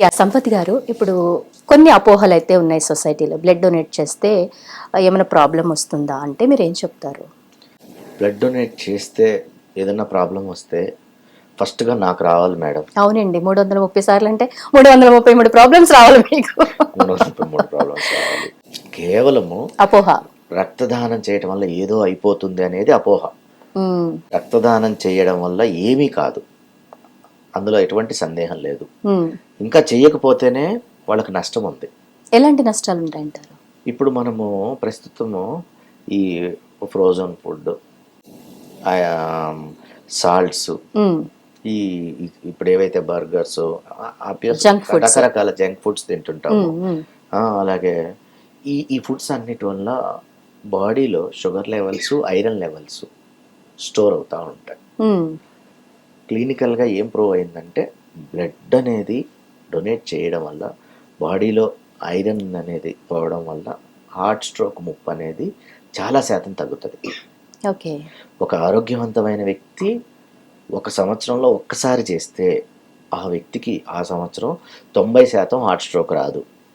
Yeah Sampath గారు ఇప్పుడు కొన్ని అపోహలు అయితే ఉన్నాయి సొసైటీలో. బ్లడ్ డొనేట్ చేస్తే ఏమైనా ప్రాబ్లం వస్తుందా? అంటే మీరు ఏం చెప్తారు? బ్లడ్ డొనేట్ చేస్తే ఏదైనా ప్రాబ్లం వస్తే ఫస్ట్గా నాకు రావాలి మేడం. అవునండి. మూడు వందల ముప్పై సార్లు అంటే మూడు వందల ముప్పై మూడు ప్రాబ్లమ్స్ రావాలి మీకు. మూడు వందల ముప్పై మూడు ప్రాబ్లమ్స్ రావాలి. కేవలము అపోహ. రక్తదానం చేయడం వల్ల ఏదో అయిపోతుంది అనేది అపోహ. రక్తదానం చేయడం వల్ల ఏమీ కాదు. అందులో ఎటువంటి సందేహం లేదు. ఇంకా చేయకపోతేనే వాళ్ళకి నష్టం ఉంది. ఎలాంటి నష్టాలు ఉంటాయంటారు? ఇప్పుడు మనము ప్రస్తుతము ఈ ఫ్రోజన్ ఫుడ్ సాల్ట్స్ ఈ ఇప్పుడు ఏవైతే బర్గర్స్. రకరకాల జంక్ ఫుడ్స్ తింటుంటాము. అలాగే ఈ ఈ ఫుడ్స్ అన్నిటి వల్ల బాడీలో sugar levels iron levels store అవుతూ ఉంటాయి. క్లినికల్గా ఏం ప్రూవ్ అయిందంటే బ్లడ్ అనేది డొనేట్ చేయడం వల్ల బాడీలో ఐరన్ అనేది పోవడం వల్ల హార్ట్ స్ట్రోక్ ముప్పు అనేది చాలా శాతం తగ్గుతుంది. ఓకే. ఒక ఆరోగ్యవంతమైన వ్యక్తి ఒక సంవత్సరంలో ఒక్కసారి చేస్తే ఆ వ్యక్తికి ఆ సంవత్సరం తొంభై శాతం హార్ట్ స్ట్రోక్ రాదు.